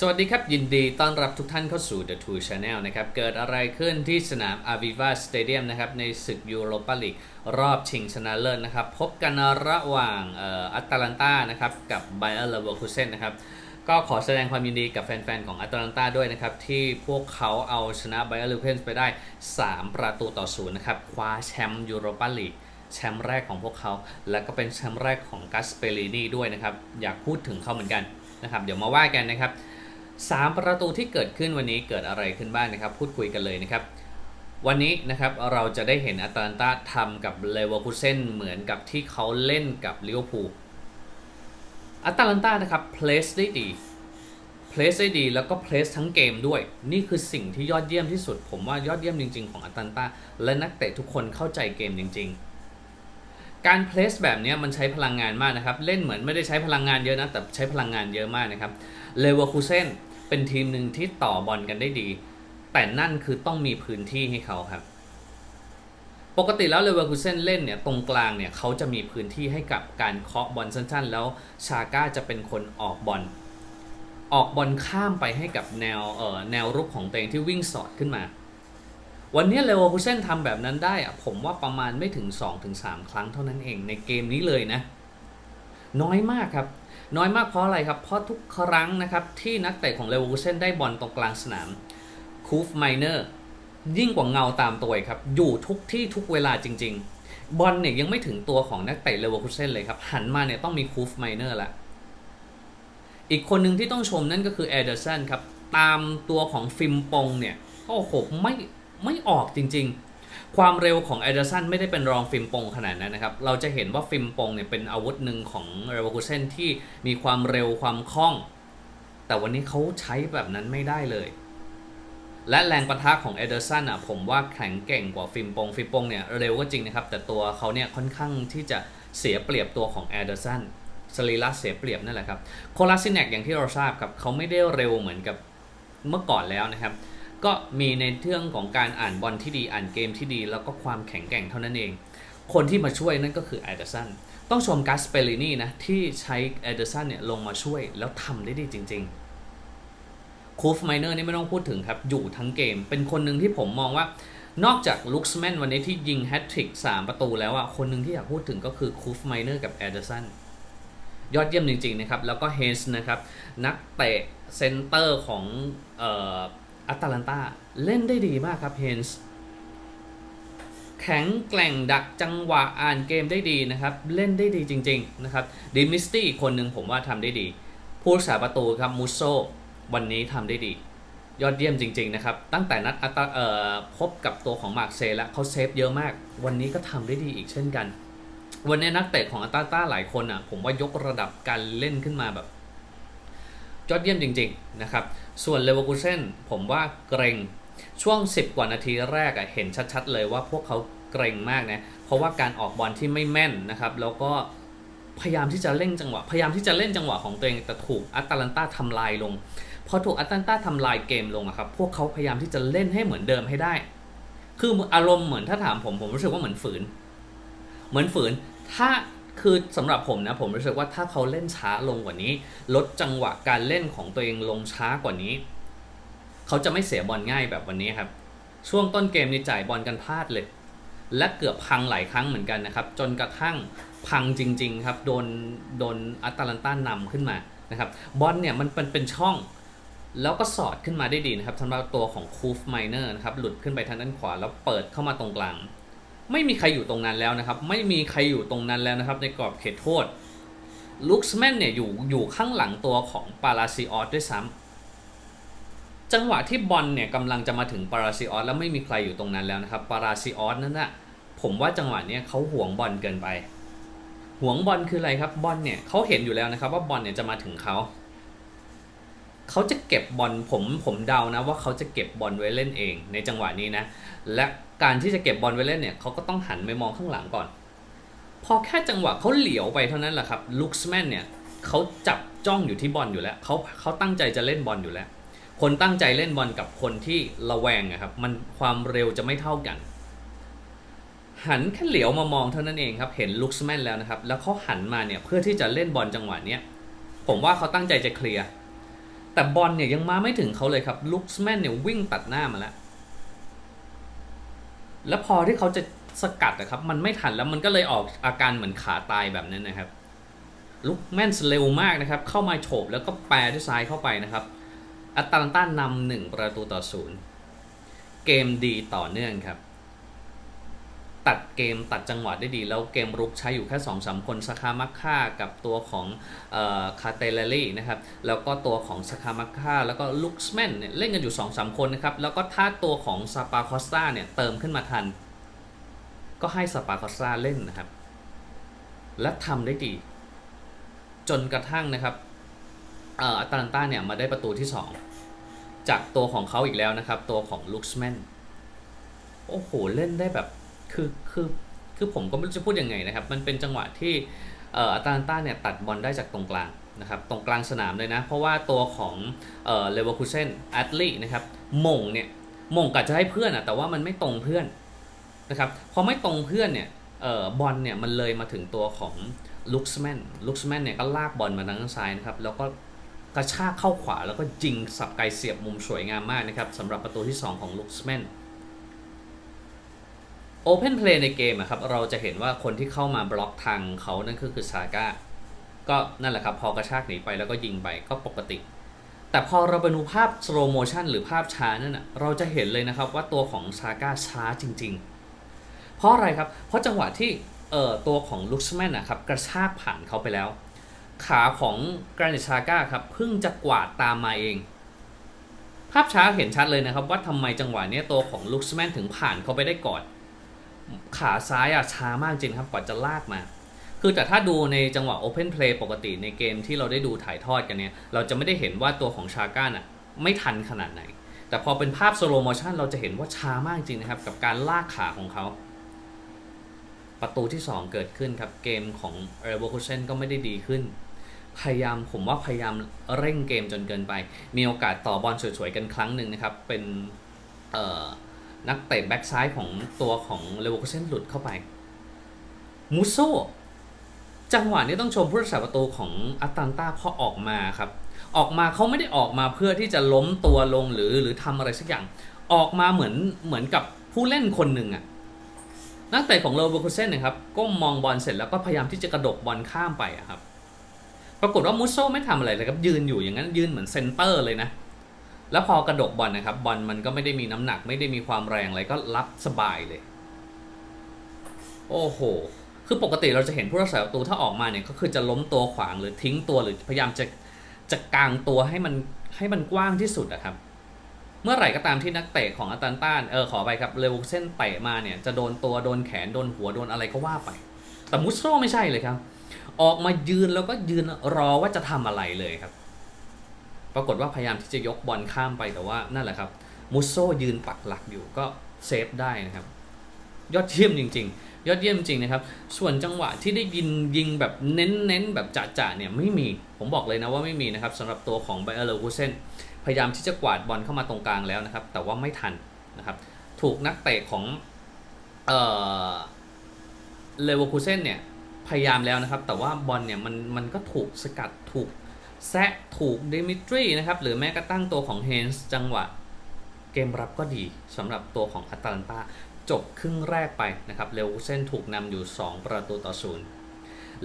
สวัสดีครับ ยินดีต้อนรับทุกท่านเข้าสู่ The Two Channel นะครับ เกิดอะไรขึ้นที่สนาม Aviva Stadium นะครับ ในศึกยูโรปาลีกรอบชิงชนะเลิศนะครับ พบกันระหว่างอัตแลนตานะครับ กับ Bayer Leverkusen นนะครับ ก็ขอแสดงความยินดีกับแฟนๆ ของอัตแลนตาด้วยนะครับ ที่พวกเขาเอาชนะ Bayer Leverkusen ไปได้ 3 ประตูต่อศูนย์นะครับ คว้าแชมป์ยูโรปาลีกแชมป์แรกของพวกเขา และก็เป็นแชมป์แรกของกัสเปเรนีด้วยนะครับ อยากพูดถึงเขาเหมือนกันนะครับ เดี๋ยวมาว่ากันนะครับ สามประตูที่เกิดขึ้นวันนี้เกิดอะไรขึ้นบ้างนะครับ พูดคุยกันเลยนะครับ วันนี้นะครับเราจะได้เห็นอัตแลนตาทำกับเลเวอร์คูเซนเหมือนกับที่เขาเล่นกับลิเวอร์พูลอัตแลนตานะครับเพลสได้ดีเพลสได้ดีแล้วก็เพลสทั้งเกมด้วย นี่คือสิ่งที่ยอดเยี่ยมที่สุด ผมว่ายอดเยี่ยมจริง ๆ ของอัตแลนตาและนักเตะทุกคนเข้าใจเกมจริง ๆ การเพลสแบบนี้มันใช้พลังงานมากนะครับ เล่นเหมือนไม่ได้ใช้พลังงานเยอะนะ แต่ใช้พลังงานเยอะมากนะครับเลเวอร์คูเซนเป็นทีมหนึ่งที่ต่อบอลกันได้ดี แต่นั่นคือต้องมีพื้นที่ให้เขาครับ ปกติแล้วเลเวอร์คูเซนเล่นเนี่ยตรงกลางเนี่ยเขาจะมีพื้นที่ให้กับการเคาะบอลสั้น ๆ แล้วชาก้าจะเป็นคนออกบอลออกบอลข้ามไปให้กับแนวเอ่อแนวรุกของตัวเองที่วิ่งสอดขึ้นมา วันนี้เลเวอร์คูเซนทำแบบนั้นได้อะผมว่าประมาณไม่ถึง 2-3 ครั้งเท่านั้นเองในเกมนี้เลยนะ น้อยมากครับ น้อยมากเพราะอะไรครับ เพราะทุกครั้งนะครับที่นักเตะของเลเวอร์คูเซนได้บอลตรงกลางสนามคูฟไมเนอร์ยิ่งกว่าเงาตามตัวครับ อยู่ทุกที่ทุกเวลาจริง ๆ บอลเนี่ยยังไม่ถึงตัวของนักเตะเลเวอร์คูเซนเลยครับ หันมาเนี่ยต้องมีคูฟไมเนอร์ละ อีกคนหนึ่งที่ต้องชมนั่นก็คือเอเดอร์สันครับ ตามตัวของฟิมปงเนี่ย โอ้โหไม่ ไม่ออกจริง ๆ ความเร็วของเอเดอร์สันไม่ได้เป็นรองฟิมปงขนาดนั้นนะครับ เราจะเห็นว่าฟิมปงเนี่ยเป็นอาวุธหนึ่งของเรเวอร์คูเซนที่มีความเร็วความคล่อง แต่วันนี้เขาใช้แบบนั้นไม่ได้เลย และแรงประทะของเอเดอร์สันอะผมว่าแข็งเก่งกว่าฟิมปงฟิมปงเนี่ยเร็วก็จริงนะครับ แต่ตัวเขาเนี่ยค่อนข้างที่จะเสียเปรียบตัวของเอเดอร์สันสรีระเสียเปรียบนั่นแหละครับโคลาซินแนกอย่างที่เราทราบครับเขาไม่ได้เร็วเหมือนกับเมื่อก่อนแล้วนะครับ ก็มีในเรื่องของการอ่านบอลที่ดีอ่านเกมที่ดี แล้วก็ความแข็งแกร่งเท่านั้นเอง คนที่มาช่วยนั่นก็คือเอเดอร์สันต้องชมกัสเปรินี่นะ ที่ใช้เอเดอร์สันเนี่ยลงมาช่วยแล้วทำได้ดีจริงๆคูฟไมเนอร์นี่ไม่ต้องพูดถึงครับ อยู่ทั้งเกม เป็นคนหนึ่งที่ผมมองว่านอกจากลุคส์แมนวันนี้ที่ยิงแฮตทริก3 ประตูแล้วอะคนหนึ่งที่อยากพูดถึงก็คือคูฟไมเนอร์กับเอเดอร์สันยอดเยี่ยมจริงๆนะครับ แล้วก็เฮนส์นะครับ นักเตะเซนเตอร์ของเอ่อ อัตแลนตาเล่นได้ดีมากครับเฮนส์แข็งแกร่งดักจังหวะอ่านเกมได้ดีนะครับ เล่นได้ดีจริง ๆ นะครับดิมิสตี้คนหนึ่งผมว่าทำได้ดีผู้รักษาประตูครับมูโซวันนี้ทำได้ดี ยอดเยี่ยมจริง ๆ นะครับ ตั้งแต่นัดอัตเอ่อพบกับตัวของมาร์กเซย์แล้วเขาเซฟเยอะมาก วันนี้ก็ทำได้ดีอีกเช่นกัน วันนี้นักเตะของอัตตาหลายคนอะผมว่ายกระดับการเล่นขึ้นมาแบบ ยอดเยี่ยมจริงๆนะครับส่วนเลเวอร์คูเซนผมว่าเกรงช่วง 10 กว่านาทีแรกอะเห็นชัดๆ เลยว่าพวกเขาเกรงมากนะเพราะว่าการออกบอลที่ไม่แม่นนะครับแล้วก็พยายามที่จะเล่นจังหวะ พยายามที่จะเล่นจังหวะของตัวเองแต่ถูกอัตแลนตาทำลายลงพอถูกอัตแลนตาทำลายเกมลงอะครับพวกเขาพยายามที่จะเล่นให้เหมือนเดิมให้ได้ คืออารมณ์เหมือนถ้าถามผมผมรู้สึกว่าเหมือนฝืน เหมือนฝืน ถ้า คือสำหรับผมนะผมรู้สึกว่าถ้าเขาเล่นช้าลงกว่านี้ ลดจังหวะการเล่นของตัวเองลงช้ากว่านี้ เขาจะไม่เสียบอลง่ายแบบวันนี้ครับ ช่วงต้นเกมนี่จ่ายบอลกันพลาดเลย และเกือบพังหลายครั้งเหมือนกันนะครับ จนกระทั่งพังจริง ๆ ครับ โดนโดนอัตแลนต้านำขึ้นมานะครับบอลเนี่ยมันเป็นเป็นช่อง แล้วก็สอดขึ้นมาได้ดีนะครับสำหรับตัวของคูฟไมเนอร์นะครับหลุดขึ้นไปทางด้านขวาแล้วเปิดเข้ามาตรงกลาง ไม่มีใครอยู่ตรงนั้นแล้วนะครับ ไม่มีใครอยู่ตรงนั้นแล้วนะครับ ในกรอบเขตโทษลุคส์แมนเนี่ยอยู่อยู่ข้างหลังตัวของปาราซิออสด้วยซ้ำจังหวะที่บอลเนี่ยกำลังจะมาถึงปาราซิออสแล้วไม่มีใครอยู่ตรงนั้นแล้วนะครับปาราซิออสนั่นนะผมว่าจังหวะเนี้ยเขาห่วงบอลเกินไปห่วงบอลคืออะไรครับบอลเนี่ยเขาเห็นอยู่แล้วนะครับว่าบอลเนี่ยจะมาถึงเขา เขาจะเก็บบอลผมผมเดานะว่าเขาจะเก็บบอลไว้เล่นเองในจังหวะนี้นะ และการที่จะเก็บบอลไว้เล่นเนี่ยเขาก็ต้องหันไปมองข้างหลังก่อน พอแค่จังหวะเขาเหลียวไปเท่านั้นแหละครับลุคสแมนเนี่ยเขาจับจ้องอยู่ที่บอลอยู่แล้วเขาเขาตั้งใจจะเล่นบอลอยู่แล้ว คนตั้งใจเล่นบอลกับคนที่ระแวงอะครับมันความเร็วจะไม่เท่ากัน หันแค่เหลียวมามองเท่านั้นเองครับเห็นลุคสแมนแล้วนะครับแล้วเขาหันมาเนี่ยเพื่อที่จะเล่นบอลจังหวะเนี้ยผมว่าเขาตั้งใจจะเคลียร์ แต่บอลเนี่ยยังมาไม่ถึงเขาเลยครับลุคสแมนเนี่ยวิ่งตัดหน้ามาแล้ว แล้วพอที่เขาจะสกัดนะครับ มันไม่ทันแล้วมันก็เลยออกอาการเหมือนขาตายแบบนั้นนะครับ ลุกแมนเร็วมากนะครับ เข้ามาโฉบแล้วก็แปรด้วยซ้ายเข้าไปนะครับอัตแลนตานำหนึ่งประตูต่อศูนย์เกมดีต่อเนื่องครับ ตัดเกมตัดจังหวะได้ดี แล้วเกมรุกใช้อยู่แค่2อสคนสคามักค่ากับตัวของคาเตเลลี่นะครับแล้วก็ตัวของสคามักค่าแล้วก็ลุกสแมนเนี่ยเล่นกันอยู่2อสคนนะครับแล้วก็ถ้าตัวของซาปาคอสตาเนี่ยเติมขึ้นมาทัน ก็ให้ซาปาคอสตาเล่นนะครับ และทำได้ดี จนกระทั่งนะครับเอ่ออัตแลนตาเนี่ยมาได้ประตูที่ 2 จากตัวของเขาอีกแล้วนะครับ ตัวของลุคสแมนโอ้โห เล่นได้แบบ คือคือคือผมก็ไม่รู้จะพูดยังไงนะครับ มันเป็นจังหวะที่เอ่ออัตแลนตาเนี่ยตัดบอลได้จากตรงกลางนะครับตรงกลางสนามเลยนะ เพราะว่าตัวของเอ่อเลเวอร์คูเซนแอตลีนะครับมงเนี่ยมงกะจะให้เพื่อนอะแต่ว่ามันไม่ตรงเพื่อนนะครับพอไม่ตรงเพื่อนเนี่ยเอ่อบอลเนี่ยมันเลยมาถึงตัวของลุคส์แมนลุคส์แมนเนี่ยก็ลากบอลมาทางด้านซ้ายนะครับแล้วก็กระชากเข้าขวาแล้วก็ยิงสับไกลเสียบมุมสวยงามมากนะครับสำหรับประตูที่ 2 ของลุคส์แมน โอเพนเพลย์ในเกมอะครับเราจะเห็นว่าคนที่เข้ามาบล็อกทางเขานั่นก็คือซาก้าก็นั่นแหละครับพอกระชากหนีไปแล้วก็ยิงไปก็ปกติ แต่พอเราไปดูภาพสโลโมชันหรือภาพช้านั่นอะเราจะเห็นเลยนะครับว่าตัวของซาก้าช้าจริง ๆ เพราะอะไรครับ เพราะจังหวะที่เอ่อตัวของลุคสแมนนะครับกระชากผ่านเขาไปแล้ว ขาของกรานิชาก้าครับเพิ่งจะกวาดตามมาเอง ภาพช้าเห็นชัดเลยนะครับว่าทำไมจังหวะนี้ตัวของลุคสแมนถึงผ่านเขาไปได้ก่อน ขาซ้ายอะช้ามากจริงครับกว่าจะลากมา คือแต่ถ้าดูในจังหวะ Open Play ปกติในเกมที่เราได้ดูถ่ายทอดกันเนี่ย เราจะไม่ได้เห็นว่าตัวของชาก้าน่ะไม่ทันขนาดไหน แต่พอเป็นภาพ slow motion เราจะเห็นว่าช้ามากจริงนะครับ กับการลากขาของเขาประตูที่ 2 เกิดขึ้นครับ เกมของ r e v o l u t i o n ก็ไม่ได้ดีขึ้น พยายามผมว่าพยายามเร่งเกมจนเกินไป มีโอกาสต่อบอลสวยๆกันครั้งหนึ่งนะครับ เป็นเอ่อ นักเตะแบ็กซ้ายของตัวของเลเวอร์คูเซนหลุดเข้าไป มูโซจังหวะนี้ต้องชมผู้รักษาประตูของอัตแลนตาพอออกมาครับ ออกมาเขาไม่ได้ออกมาเพื่อที่จะล้มตัวลงหรือหรือทำอะไรสักอย่าง ออกมาเหมือนเหมือนกับผู้เล่นคนหนึ่งอะนักเตะของเลเวอร์คูเซนนะครับก้มมองบอลเสร็จแล้วก็พยายามที่จะกระดกบอลข้ามไปอะครับ ปรากฏว่ามูโซไม่ทำอะไรเลยครับยืนอยู่อย่างนั้นยืนเหมือนเซนเตอร์เลยนะ แล้วพอกระดกบอลนะครับบอลมันก็ไม่ได้มีน้ำหนักไม่ได้มีความแรงอะไรก็รับสบายเลย โอ้โห คือปกติเราจะเห็นผู้รักษาประตูถ้าออกมาเนี่ยก็คือจะล้มตัวขวางหรือทิ้งตัวหรือพยายามจะจะกางตัวให้มันให้มันกว้างที่สุดอะครับ เมื่อไหร่ก็ตามที่นักเตะของอัตแลนตาเออขอไปครับเลวเส้นเตะมาเนี่ยจะโดนตัวโดนแขนโดนหัวโดนอะไรก็ว่าไป แต่มุสโซไม่ใช่เลยครับ ออกมายืนแล้วก็ยืนรอว่าจะทำอะไรเลยครับ ปรากฏว่าพยายามที่จะยกบอลข้ามไปแต่ว่านั่นแหละครับมุสโซยืนปักหลักอยู่ก็เซฟได้นะครับยอดเยี่ยมจริง ๆ ยอดเยี่ยมจริงนะครับ ส่วนจังหวะที่ได้ยินยิงแบบเน้นๆแบบจ่าๆเนี่ยไม่มีผมบอกเลยนะว่าไม่มีนะครับสำหรับตัวของไบเออร์เลคูเซนพยายามที่จะกวาดบอลเข้ามาตรงกลางแล้วนะครับ แต่ว่าไม่ทันนะครับ ถูกนักเตะของเออเลเวอร์คูเซนเนี่ยพยายามแล้วนะครับ แต่ว่าบอลเนี่ยมันมันก็ถูกสกัดถูก แซะถูกเดมิทรีนะครับ หรือแม้กระทั่งตัวของเฮนส์จังหวะเกมรับก็ดีสำหรับตัวของอัตแลนตาจบครึ่งแรกไปนะครับเลวเส้นถูกนำอยู่ 2 ประตูต่อศูนย์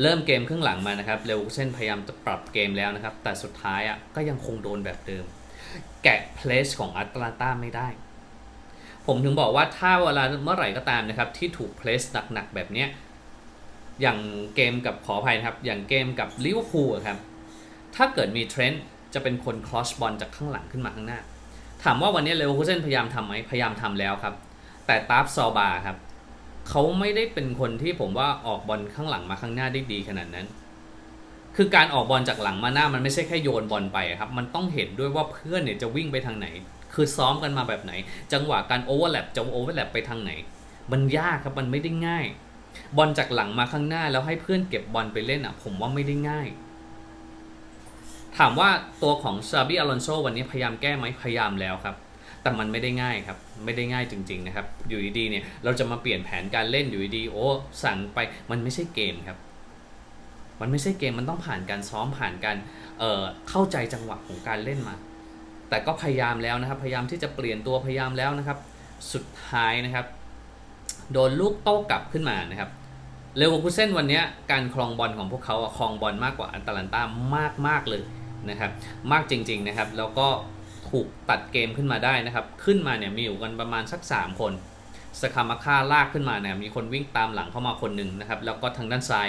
เริ่มเกมครึ่งหลังมานะครับเลวเส้นพยายามจะปรับเกมแล้วนะครับ แต่สุดท้ายอะก็ยังคงโดนแบบเดิม แกะเพลสของอัตแลนตาไม่ได้ ผมถึงบอกว่าถ้าเวลาเมื่อไหร่ก็ตามนะครับ ที่ถูกเพลสหนักๆแบบเนี้ยอย่างเกมกับขออภัยนะครับ อย่างเกมกับลิเวอร์พูลครับ ถ้าเกิดมีเทรนด์จะเป็นคนคลอสบอลจากข้างหลังขึ้นมาข้างหน้า ถามว่าวันนี้เลวอร์คูเซนพยายามทำไหมพยายามทำแล้วครับ แต่ตาฟซอบาครับเขาไม่ได้เป็นคนที่ผมว่าออกบอลข้างหลังมาข้างหน้าได้ดีขนาดนั้น คือการออกบอลจากหลังมาหน้ามันไม่ใช่แค่โยนบอลไปครับ มันต้องเห็นด้วยว่าเพื่อนเนี่ยจะวิ่งไปทางไหน คือซ้อมกันมาแบบไหน จังหวะการโอเวอร์แลปจะโอเวอร์แลปไปทางไหน มันยากครับมันไม่ได้ง่าย บอลจากหลังมาข้างหน้าแล้วให้เพื่อนเก็บบอลไปเล่นอะ ผมว่าไม่ได้ง่าย ถามว่าตัวของซาบิอลอนโซวันนี้พยายามแก้ไหมพยายามแล้วครับ แต่มันไม่ได้ง่ายครับ ไม่ได้ง่ายจริง ๆ นะครับ อยู่ดีๆเนี่ยเราจะมาเปลี่ยนแผนการเล่นอยู่ดีๆโอ้สั่งไปมันไม่ใช่เกมครับ มันไม่ใช่เกมมันต้องผ่านการซ้อมผ่านการเเข้าใจจังหวะของการเล่นมา แต่ก็พยายามแล้วนะครับ พยายามที่จะเปลี่ยนตัวพยายามแล้วนะครับ สุดท้ายนะครับ โดนลูกโต้กลับขึ้นมานะครับเลเวอร์คูเซนวันนี้การครองบอลของพวกเขาครองบอลมากกว่าอันตาลันตามากมากๆเลย นะครับมากจริงๆนะครับ แล้วก็ถูกตัดเกมขึ้นมาได้นะครับ ขึ้นมาเนี่ยมีอยู่กันประมาณสัก 3 คนสคามาค่าลากขึ้นมาเนี่ยมีคนวิ่งตามหลังเข้ามาคนหนึ่งนะครับ แล้วก็ทางด้านซ้าย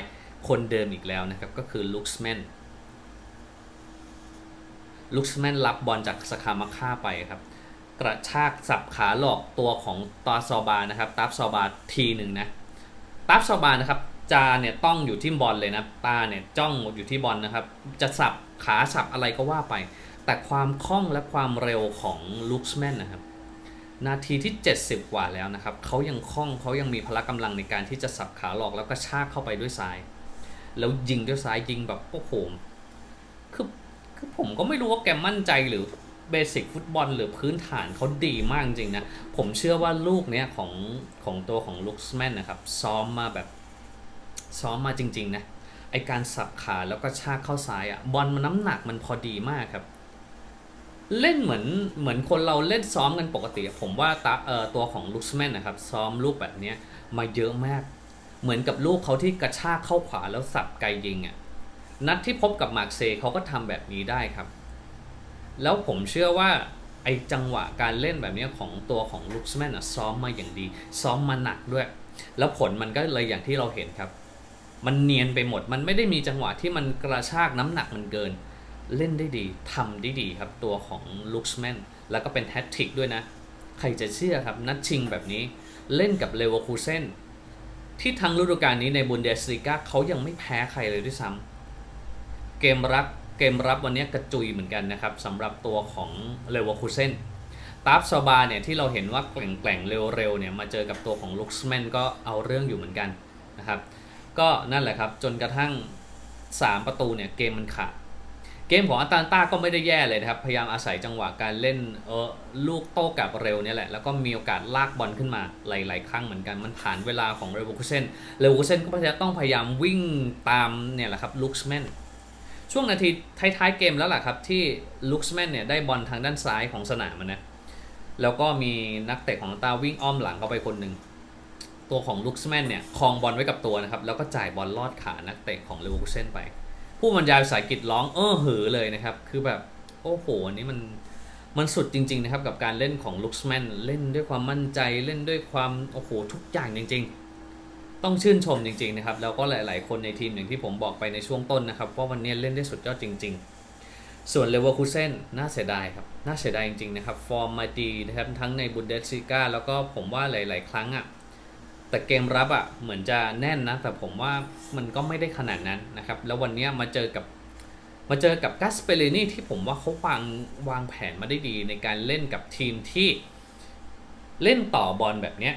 คนเดิมอีกแล้วนะครับ ก็คือลุคส์แมนลุคส์แมนรับบอลจากสคามาค่าไปครับกระชากสับขาหลอกตัวของตาซอบานะครับตับซอบาทีหนึ่งนะตับซอบานะครับ จาเนี่ยต้องอยู่ที่บอลเลยนะตาเนี่ยจ้องอยู่ที่บอลนะครับ จะสับขาสับอะไรก็ว่าไป แต่ความคล่องและความเร็วของลุคส์แมนนะครับ นาทีที่ 70 กว่าแล้วนะครับเขายังคล่องเขายังมีพละกำลังในการที่จะสับขาหลอกแล้วก็ชากเข้าไปด้วยซ้าย แล้วยิงด้วยซ้ายยิงแบบโอ้โหคือคือผมก็ไม่รู้ว่าแกมั่นใจหรือเบสิกฟุตบอลหรือพื้นฐานเขาดีมากจริงนะ ผมเชื่อว่าลูกเนี้ยของของตัวของลุคส์แมนนะครับ ซ้อมมาแบบ ซ้อมมาจริง ๆ นะไอการสับขาแล้วก็ชากเข้าซ้ายอะ่ะบอลมันน้ำหนักมันพอดีมากครับ เล่นเหมือนเหมือนคนเราเล่นซ้อมกันปกติ ผมว่าตาเอ่อตัวของลุคส์แมนนะครับ ซ้อมลูกแบบนี้มาเยอะมาก เหมือนกับลูกเขาที่กระชากเข้าขวาแล้วสับไกลยิงอะ่ะนัดที่พบกับมาร์เซย์เขาก็ทำแบบนี้ได้ครับ แล้วผมเชื่อว่าไอจังหวะการเล่นแบบนี้ของตัวของลุคส์แมนอะซ้อมมาอย่างดี ซ้อมมาหนักด้วย แล้วผลมันก็เลยอย่างที่เราเห็นครับ มันเนียนไปหมด มันไม่ได้มีจังหวะที่มันกระชากน้ำหนักมันเกิน เล่นได้ดีทำได้ดีครับตัวของลุคส์แมนแล้วก็เป็นแฮตทริกด้วยนะ ใครจะเชื่อครับ นัดชิงแบบนี้เล่นกับเลเวอร์คูเซนที่ทั้งฤดูกาลนี้ในบุนเดสลีกาเขายังไม่แพ้ใครเลยด้วยซ้ำเกมรับเกมรับวันนี้กระจุยเหมือนกันนะครับสำหรับตัวของเลเวอร์คูเซนตาฟซาบาเนี่ยที่เราเห็นว่าแกล่งๆเร็วๆเนี่ยมาเจอกับตัวของลุคส์แมนก็เอาเรื่องอยู่เหมือนกันนะครับ ก็นั่นแหละครับจนกระทั่ง 3 ประตูเนี่ยเกมมันขาดเกมของอาตาลต้าก็ไม่ได้แย่เลยนะครับ พยายามอาศัยจังหวะการเล่นเออลูกโต้กลับเร็วเนี่ยแหละ แล้วก็มีโอกาสลากบอลขึ้นมาหลายๆครั้งเหมือนกัน มันผ่านเวลาของเรเวอร์คูเซนเรเวอร์คูเซนก็จะต้องพยายามวิ่งตามเนี่ยแหละครับลุคส์แมนช่วงนาทีท้ายๆเกมแล้วล่ะครับ ที่ลุคส์แมนเนี่ยได้บอลทางด้านซ้ายของสนามมันนะแล้วก็มีนักเตะของตาวิ่งอ้อมหลังเข้าไปคนหนึ่ง ตัวของลุคสแมนเนี่ยคลองบอลไว้กับตัวนะครับ แล้วก็จ่ายบอลลอดขานักเตะของเลเวอร์คูเซนไป ผู้บรรยายภาษาอังกฤษร้องเออหือเลยนะครับ คือแบบโอ้โหอันนี้มันมันสุดจริง ๆ นะครับ กับการเล่นของลุคสแมนเล่นด้วยความมั่นใจเล่นด้วยความโอ้โหทุกอย่างจริง ๆ ต้องชื่นชมจริง ๆ นะครับ แล้วก็หลาย ๆ คนในทีมอย่างที่ผมบอกไปในช่วงต้นนะครับว่าวันนี้เล่นได้สุดยอดจริง ๆส่วนเลเวอร์คูเซนน่าเสียดายครับ น่าเสียดายจริงๆนะครับ ฟอร์มมาดีนะครับ ทั้งในบุนเดสซิก้าแล้วก็ผมว่าหลาย ๆ ครั้งอะ แต่เกมรับอะเหมือนจะแน่นนะ แต่ผมว่ามันก็ไม่ได้ขนาดนั้นนะครับ แล้ววันนี้มาเจอกับมาเจอกับกัสเปเรนี่ที่ผมว่าเขาวางวางแผนมาได้ดีในการเล่นกับทีมที่เล่นต่อบอลแบบเนี้ย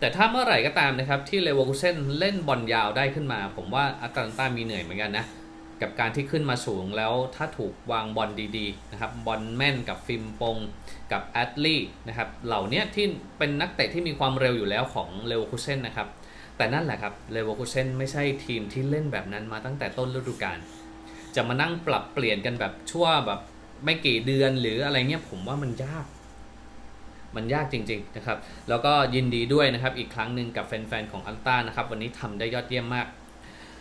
แต่ถ้าเมื่อไหร่ก็ตามนะครับ ที่เลเวอร์คูเซนเล่นบอลยาวได้ขึ้นมา ผมว่าอาตาลันตามีเหนื่อยเหมือนกันนะ กับการที่ขึ้นมาสูงแล้วถ้าถูกวางบอลดีๆนะครับบอลแม่นกับฟิล์มปงกับแอตลี่นะครับเหล่านี้ที่เป็นนักเตะที่มีความเร็วอยู่แล้วของเลวอคูเซนนะครับแต่นั่นแหละครับเลวอคูเซนไม่ใช่ทีมที่เล่นแบบนั้นมาตั้งแต่ต้นฤดูกาลจะมานั่งปรับเปลี่ยนกันแบบชั่วแบบไม่กี่เดือนหรืออะไรเงี้ยผมว่ามันยาก มันยากจริงๆนะครับแล้วก็ยินดีด้วยนะครับอีกครั้งหนึ่งกับแฟนๆของอัลต้านะครับวันนี้ทำได้ยอดเยี่ยมมาก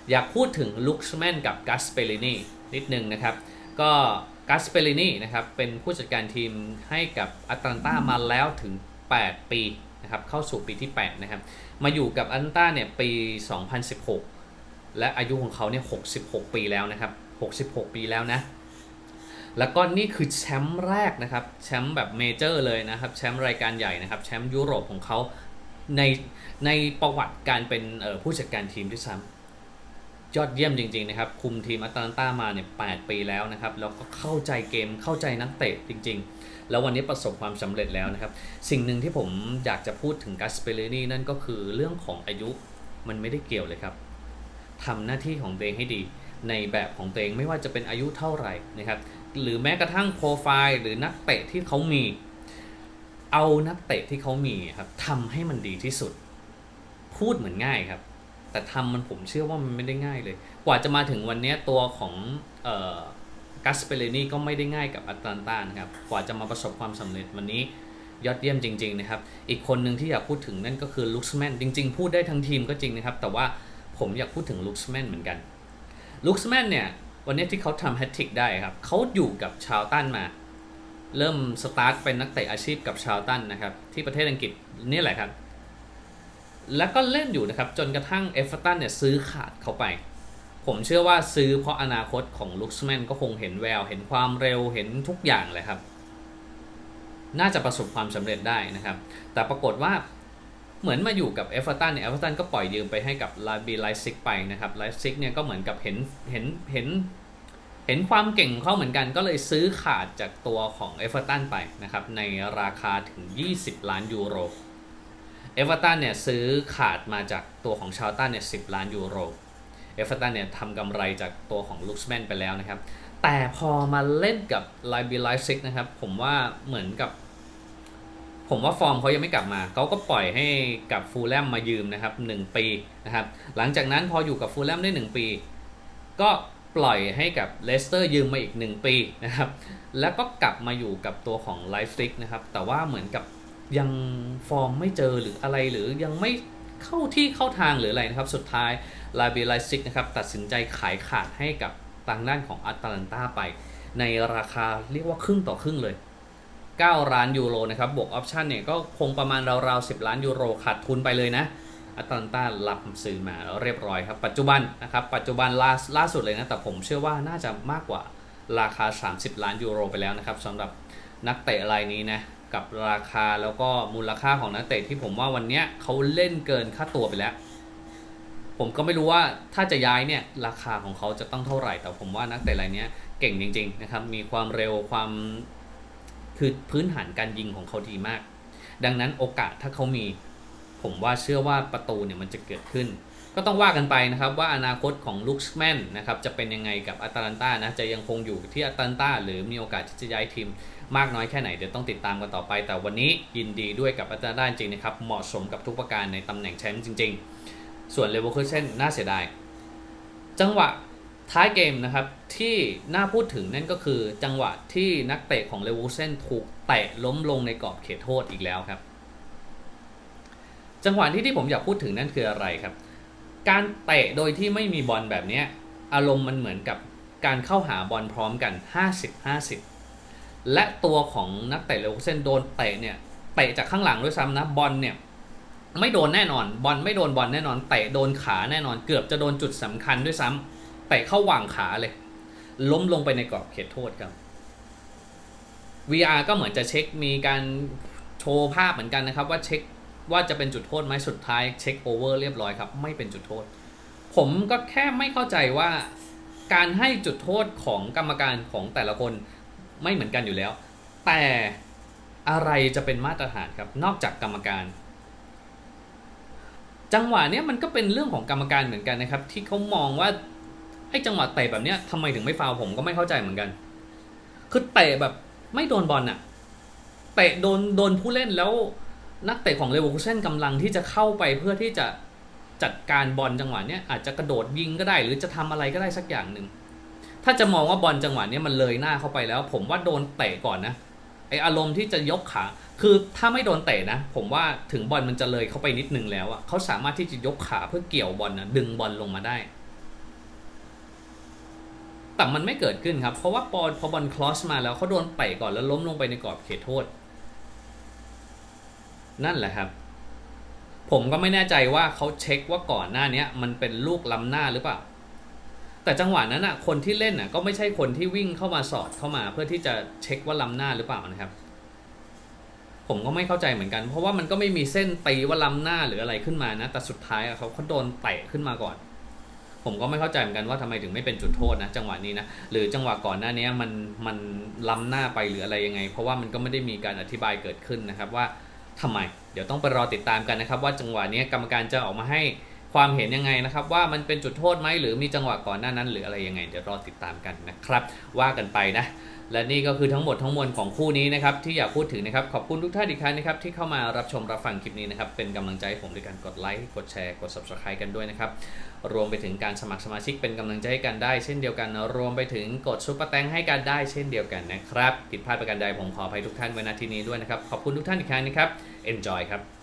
อยากพูดถึงลุคสแมนกับกัสเปรินีนิดนึงนะครับ ก็กัสเปรินีนะครับเป็นผู้จัดการทีมให้กับอัตแลนตามาแล้วถึง 8 ปีนะครับเข้าสู่ปีที่ 8 นะครับ มาอยู่กับอัตแลนตาเนี่ยปี 2016 และอายุของเขาเนี่ย 66 ปีแล้วนะครับ 66 ปีแล้วนะแล้วก็นี่คือแชมป์แรกนะครับแชมป์แบบเมเจอร์เลยนะครับแชมป์รายการใหญ่นะครับแชมป์ยุโรปของเขาในในประวัติการเป็นผู้จัดการทีมด้วยซ้ำ ยอดเยี่ยมจริงๆนะครับ คุมทีมอัตแลนต้ามาเนี่ย8ปีแล้วนะครับ แล้วก็เข้าใจเกมเข้าใจนักเตะจริง ๆ แล้ววันนี้ประสบความสำเร็จแล้วนะครับ สิ่งหนึ่งที่ผมอยากจะพูดถึงกัสเปเรนี่นั่นก็คือเรื่องของอายุมันไม่ได้เกี่ยวเลยครับทำหน้าที่ของตัวเองให้ดี ในแบบของตัวเองไม่ว่าจะเป็นอายุเท่าไหร่นะครับ หรือแม้กระทั่งโปรไฟล์หรือนักเตะที่เขามี เอานักเตะที่เขามีครับทำให้มันดีที่สุด พูดเหมือนง่ายครับ แต่ทำมันผมเชื่อว่ามันไม่ได้ง่ายเลย กว่าจะมาถึงวันนี้ตัวของเอ่อกัสเปเรนีก็ไม่ได้ง่ายกับอัตแลนตานะครับ กว่าจะมาประสบความสำเร็จวันนี้ยอดเยี่ยมจริงๆนะครับ อีกคนหนึ่งที่อยากพูดถึงนั่นก็คือลุคส์แมนจริง ๆ พูดได้ทั้งทีมก็จริงนะครับ แต่ว่าผมอยากพูดถึงลุคส์แมนเหมือนกันลุคส์แมนเนี่ยวันนี้ที่เขาทำแฮตทริกได้ครับเขาอยู่กับชาวตันมา เริ่มสตาร์ทเป็นนักเตะอาชีพกับชาวตันนะครับที่ประเทศอังกฤษนี่แหละครับ แล้วก็เล่นอยู่นะครับ จนกระทั่งเอฟเวอร์ตันเนี่ยซื้อขาดเขาไป ผมเชื่อว่าซื้อเพราะอนาคตของลุคสแมนก็คงเห็นแวว เห็นความเร็วเห็นทุกอย่างเลยครับ น่าจะประสบความสำเร็จได้นะครับ แต่ปรากฏว่าเหมือนมาอยู่กับเอฟเวอร์ตันเนี่ยเอฟเวอร์ตันก็ปล่อยยืมไปให้กับลาบีไลซิกไปนะครับไลซิกเนี่ยก็เหมือนกับเห็นเห็นเห็นเห็นความเก่งเขาเหมือนกันก็เลยซื้อขาดจากตัวของเอฟเวอร์ตันไปนะครับในราคาถึง 20 ล้านยูโร เอฟเวอร์ตันเนี่ยซื้อขาดมาจากตัวของชาวตันเนี่ย10ล้านยูโร เอฟเวอร์ตันเนี่ยทำกำไรจากตัวของลูกส์แมนไปแล้วนะครับ แต่พอมาเล่นกับไลบีไลซิกนะครับผมว่าเหมือนกับ ผมว่าฟอร์มเขายังไม่กลับมา เขาก็ปล่อยให้กับฟูลแลมมายืมนะครับ 1 ปีนะครับ หลังจากนั้นพออยู่กับฟูลแลมได้ 1 ปี ก็ปล่อยให้กับเลสเตอร์ยืมมาอีก 1 ปีนะครับ แล้วก็กลับมาอยู่กับตัวของไลฟ์ซิกนะครับ แต่ว่าเหมือนกับ ยังฟอร์มไม่เจอหรืออะไรหรือยังไม่เข้าที่เข้าทางหรืออะไรนะครับ สุดท้ายลาเบไลซิกนะครับตัดสินใจขายขาดให้กับทางด้านของอัตแลนตาไป ในราคาเรียกว่าครึ่งต่อครึ่งเลย 9 ล้านยูโรนะครับบวกออปชันเนี่ยก็คงประมาณราวๆ10 ล้านยูโรขาดทุนไปเลยนะอัตแลนตารับซื้อมาแล้วเรียบร้อยครับ ปัจจุบันนะครับปัจจุบันล่าล่าสุดเลยนะแต่ผมเชื่อว่าน่าจะมากกว่าราคา 30 ล้านยูโรไปแล้วนะครับสำหรับนักเตะรายนี้นะ กับราคาแล้วก็มูลค่าของนักเตะที่ผมว่าวันเนี้ยเขาเล่นเกินค่าตัวไปแล้ว ผมก็ไม่รู้ว่าถ้าจะย้ายเนี่ยราคาของเขาจะต้องเท่าไหร่ แต่ผมว่านักเตะรายนี้เก่งจริง ๆ นะครับ มีความเร็วความคือพื้นฐานการยิงของเขาดีมาก ดังนั้นโอกาสถ้าเขามี ผมว่าเชื่อว่าประตูเนี่ยมันจะเกิดขึ้น ก็ต้องว่ากันไปนะครับว่าอนาคตของลุคแมนนะครับจะเป็นยังไงกับอัตแลนตานะจะยังคงอยู่ที่อัตแลนตาหรือมีโอกาสที่จะย้ายทีม มากน้อยแค่ไหนเดี๋ยวต้องติดตามกันต่อไป แต่วันนี้ยินดีด้วยกับอัตแลนตาจริงนะครับ เหมาะสมกับทุกประการในตำแหน่งแชมป์จริง ๆ ส่วนเลเวอร์คูเซนน่าเสียดาย จังหวะท้ายเกมนะครับที่น่าพูดถึงนั่นก็คือจังหวะที่นักเตะของเลเวอร์คูเซนถูกเตะล้มลงในกรอบเขตโทษอีกแล้วครับ จังหวะที่ที่ผมอยากพูดถึงนั่นคืออะไรครับ การเตะโดยที่ไม่มีบอลแบบนี้อารมณ์มันเหมือนกับการเข้าหาบอลพร้อมกัน 50-50 และตัวของนักเตะเลเวอร์เซนโดนเตะเนี่ยเตะจากข้างหลังด้วยซ้ำนะบอลเนี่ยไม่โดนแน่นอนบอลไม่โดนบอลแน่นอนเตะโดนขาแน่นอน เกือบจะโดนจุดสำคัญด้วยซ้ำเตะเข้าหว่างขาเลย ล้มลงไปในกรอบเขตโทษครับ VR ก็เหมือนจะเช็คมีการโชว์ภาพเหมือนกันนะครับ ว่าเช็คว่าจะเป็นจุดโทษไหมสุดท้ายเช็คโอเวอร์เรียบร้อยครับ ไม่เป็นจุดโทษ ผมก็แค่ไม่เข้าใจว่าการให้จุดโทษของกรรมการของแต่ละคน ไม่เหมือนกันอยู่แล้ว แต่อะไรจะเป็นมาตรฐานครับ นอกจากกรรมการ จังหวะเนี้ยมันก็เป็นเรื่องของกรรมการเหมือนกันนะครับ ที่เขามองว่าไอ้จังหวะเตะแบบเนี้ยทำไมถึงไม่ฟาวผมก็ไม่เข้าใจเหมือนกัน คือเตะแบบไม่โดนบอลอะเตะโดนโดนผู้เล่นแล้วนักเตะของเลเวอร์คูเซนกำลังที่จะเข้าไปเพื่อที่จะจัดการบอลจังหวะเนี้ยอาจจะกระโดดยิงก็ได้ หรือจะทำอะไรก็ได้สักอย่างหนึ่ง ถ้าจะมองว่าบอลจังหวะนี้มันเลยหน้าเข้าไปแล้ว ผมว่าโดนเตะก่อนนะไออารมณ์ที่จะยกขาคือถ้าไม่โดนเตะนะ ผมว่าถึงบอลมันจะเลยเข้าไปนิดนึงแล้วอะเขาสามารถที่จะยกขาเพื่อเกี่ยวบอลนะดึงบอลลงมาได้ แต่มันไม่เกิดขึ้นครับ เพราะว่าบอลพอบอลคลอสมาแล้วเขาโดนเตะก่อนแล้วล้มลงไปในกรอบเขตโทษ นั่นแหละครับ ผมก็ไม่แน่ใจว่าเขาเช็คว่าก่อนหน้านี้มันเป็นลูกล้ำหน้าหรือเปล่า แต่จังหวะนั้นอะคนที่เล่นอะก็ไม่ใช่คนที่วิ่งเข้ามาสอดเข้ามา เพื่อที่จะเช็คว่าล้ำหน้าหรือเปล่านะครับ ผมก็ไม่เข้าใจเหมือนกัน เพราะว่ามันก็ไม่มีเส้นตีว่าล้ำหน้าหรืออะไรขึ้นมานะ แต่สุดท้ายเขาเขาโดนเตะขึ้นมาก่อน ผมก็ไม่เข้าใจเหมือนกันว่าทำไมถึงไม่เป็นจุดโทษนะ จังหวะนี้นะหรือจังหวะก่อนหน้านี้มันมันล้ำหน้าไปหรืออะไรยังไง เพราะว่ามันก็ไม่ได้มีการอธิบายเกิดขึ้นนะครับว่าทำไม เดี๋ยวต้องไปรอติดตามกันนะครับ ว่าจังหวะนี้กรรมการจะออกมาให้ ความเห็นยังไงนะครับ ว่ามันเป็นจุดโทษไหมหรือมีจังหวะก่อนหน้านั้น หรืออะไรยังไงเดี๋ยวรอติดตามกันนะครับ ว่ากันไปนะและนี่ก็คือทั้งหมดทั้งมวลของคู่นี้นะครับที่อยากพูดถึงนะครับขอบคุณทุกท่านอีกครั้งนะครับที่เข้ามารับชมรับฟังคลิปนี้นะครับเป็นกำลังใจให้ผมด้วยการกดไลค์กดแชร์กด subscribe กันด้วยนะครับรวมไปถึงการสมัครสมาชิกเป็นกำลังใจให้กันได้ เช่นเดียวกัน รวมไปถึงกดซุปเปอร์แตงให้กันได้เช่นเดียวกันนะครับผิดพลาดประการใดผมขออภัยทุกท่านไว้ณที่นี้ด้วยนะครับขอบคุณทุกท่านอีกครั้งนะครับ enjoy ครับ